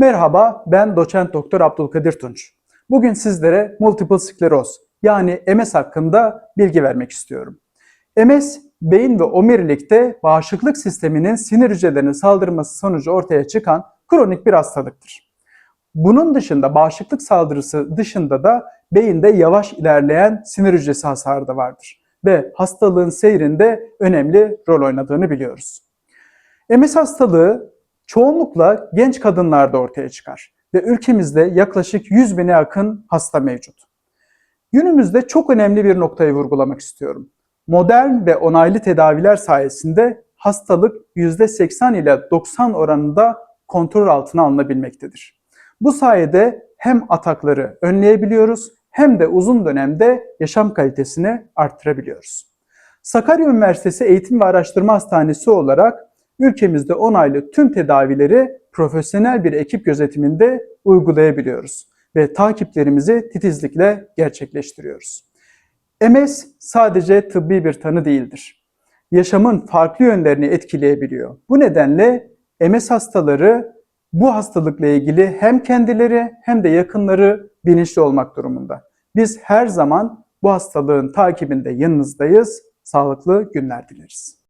Merhaba, ben doçent doktor Abdülkadir Tunç. Bugün sizlere multiple skleroz yani MS hakkında bilgi vermek istiyorum. MS, beyin ve omurilikte bağışıklık sisteminin sinir hücrelerine saldırması sonucu ortaya çıkan kronik bir hastalıktır. Bunun dışında bağışıklık saldırısı dışında da beyinde yavaş ilerleyen sinir hücresi hasarı da vardır ve hastalığın seyrinde önemli rol oynadığını biliyoruz. MS hastalığı çoğunlukla genç kadınlarda ortaya çıkar ve ülkemizde yaklaşık 100 bine yakın hasta mevcut. Günümüzde çok önemli bir noktayı vurgulamak istiyorum. Modern ve onaylı tedaviler sayesinde hastalık %80 ile 90 oranında kontrol altına alınabilmektedir. Bu sayede hem atakları önleyebiliyoruz hem de uzun dönemde yaşam kalitesini arttırabiliyoruz. Sakarya Üniversitesi Eğitim ve Araştırma Hastanesi olarak ülkemizde onaylı tüm tedavileri profesyonel bir ekip gözetiminde uygulayabiliyoruz ve takiplerimizi titizlikle gerçekleştiriyoruz. MS sadece tıbbi bir tanı değildir. Yaşamın farklı yönlerini etkileyebiliyor. Bu nedenle MS hastaları bu hastalıkla ilgili hem kendileri hem de yakınları bilinçli olmak durumunda. Biz her zaman bu hastalığın takibinde yanınızdayız. Sağlıklı günler dileriz.